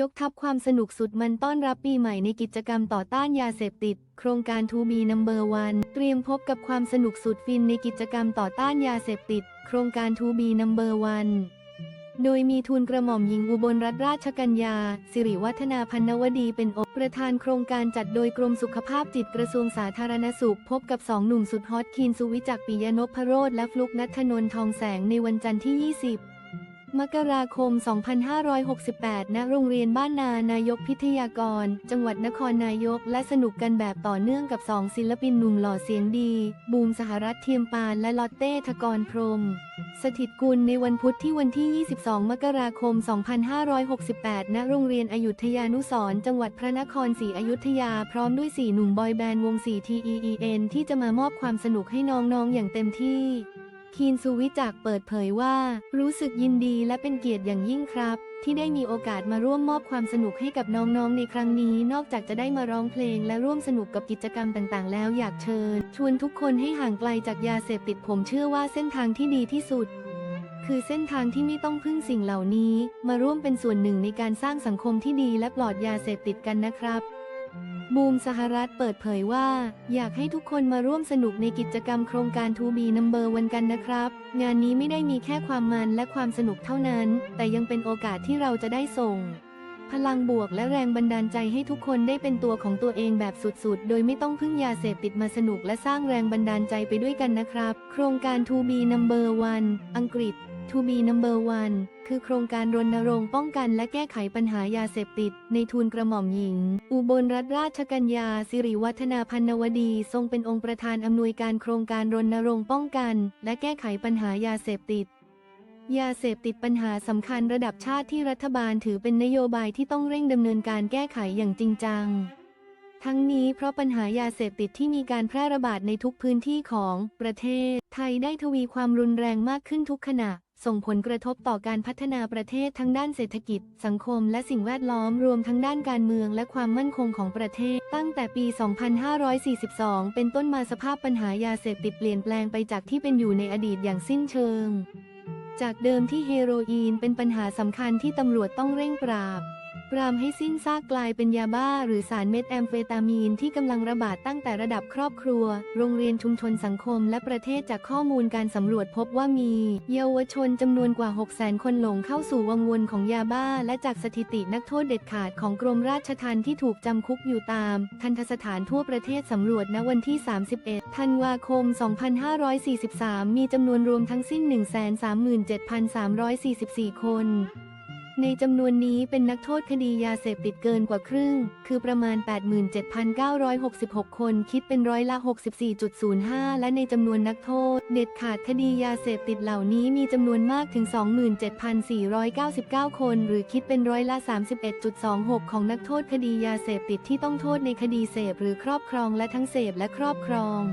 ยกทัพความสนุกสุดมันต้อนรับปีใหม่ในกิจกรรมต่อต้านยาเสพติด โครงการ 2B Number One เตรียมพบกับความสนุกสุดฟินในกิจกรรมต่อต้านยาเสพติด โครงการ 2B Number One โดยมีทูลกระหม่อมหญิงอุบลรัตนราชกัญญา สิริวัฒนาพันนวดีเป็นองค์ประธานโครงการจัดโดยกรมสุขภาพจิตกระทรวงสาธารณสุข พบกับสองหนุ่มสุดฮอตคีนสุวิจักปิยนพโรธและฟลุกนัทนนท์ทองแสงในวันจันทร์ที่ 20 มกราคม 2568 ณ โรงเรียนบ้านนานายกพิทยากร จังหวัดนครนายก และสนุกกันแบบต่อเนื่องกับสองศิลปินหนุ่มหล่อเสียงดี บูมสหรัฐเทียมปานและลอตเต้ทกรพรม สถิตกุลในวันพุธที่วันที่ 22 มกราคม 2568 ณ โรงเรียนอยุธยานุสรณ์จังหวัดพระนครศรีอยุธยา พร้อมด้วย 4 หนุ่มบอยแบนด์วง 4 TEEN ที่จะมามอบความสนุกให้น้องๆ อย่างเต็มที่ คีนสุวิจักเปิดเผยว่า รู้สึกยินดีและเป็นเกียรติอย่างยิ่งครับ ที่ได้มีโอกาสมาร่วมมอบความสนุกให้กับน้องๆในครั้งนี้ นอกจากจะได้มาร้องเพลงและร่วมสนุกกับกิจกรรมต่างๆ แล้วอยากเชิญ ชวนทุกคนให้ห่างไกลจากยาเสพติดผมเชื่อว่าเส้นทางที่ดีที่สุด คือเส้นทางที่ไม่ต้องพึ่งสิ่งเหล่านี้ มาร่วมเป็นส่วนหนึ่งในการสร้างสังคมที่ดีและปลอดยาเสพติดกันนะครับ บูมสหรัฐเปิดเผยว่า อยากให้ทุกคนมาร่วมสนุกในกิจกรรมโครงการ 2B Number วันกันนะครับ งานนี้ไม่ได้มีแค่ความมันและความสนุกเท่านั้น แต่ยังเป็นโอกาสที่เราจะได้ส่ง พลังบวกและแรงบันดาลใจให้ทุกคนได้เป็นตัวของตัวเองแบบสุดๆ โดยไม่ต้องพึ่งยาเสพติดมาสนุกและสร้างแรงบันดาลใจไปด้วยกันนะครับ โครงการ 2B Number One อังกฤษ 2B Number One คือโครงการรณรงค์ป้องกันและแก้ไขปัญหายาเสพติด ในทูลกระหม่อมหญิง อุบลรัตนราชกัญญาสิริวัฒนาพันนวดี ทรงเป็นองค์ประธานอำนวยการโครงการรณรงค์ป้องกัน และแก้ไขปัญหายาเสพติดยาเสพติดปัญหาสำคัญระดับชาติที่รัฐบาลถือเป็นนโยบายที่ต้องเร่งดำเนินการแก้ไขอย่างจริงจัง ทั้งนี้เพราะปัญหายาเสพติดที่มีการแพร่ระบาดในทุกพื้นที่ของประเทศ ไทยได้ทวีความรุนแรงมากขึ้นทุกขณะ ส่งผลกระทบต่อการพัฒนาประเทศทั้งด้านเศรษฐกิจ สังคม และสิ่งแวดล้อมรวมทั้งด้านการเมืองและความมั่นคงของประเทศ ตั้งแต่ปี 2542 เป็นต้นมาสภาพปัญหายาเสพติดเปลี่ยนแปลงไปจากที่เป็นอยู่ในอดีตอย่างสิ้นเชิง จากเดิมที่เฮโรอีนเป็นปัญหาสำคัญที่ตำรวจต้องเร่งปราบ รามให้สิ้นซากกลายเป็นยาบ้า หรือสารเม็ดแอมเฟตามีนที่กำลังระบาดตั้งแต่ระดับครอบครัว โรงเรียนชุมชนสังคมและประเทศจากข้อมูลการสำรวจพบว่ามี เยาวชนจำนวนกว่า 6 0 0 0 0 0 คนหลงเข้าสู่วังวนของยาบ้า และจากสถิตินักโทษเด็ดขาดของกรมราชทัณฑ์ที่ถูกจำคุกอยู่ตาม ทันทสถานทั่วประเทศสำรวจณวันที่ 31 ธันวาคม 2543 มีจำนวนรวมทั้งสิ้น 137,344 คน ในจำนวนนี้เป็นนักโทษคดียาเสพติดเกินกว่าครึ่ง คือประมาณ 87,966 คนคิดเป็นร้อยละ 64.05 และในจำนวนนักโทษ เด็ดขาดคดียาเสพติดเหล่านี้มีจำนวนมากถึง 27,499 คน หรือคิดเป็นร้อยละ 31.26 ของนักโทษคดียาเสพติดที่ต้องโทษในคดีเสพหรือครอบครองและทั้งเสพและครอบครอง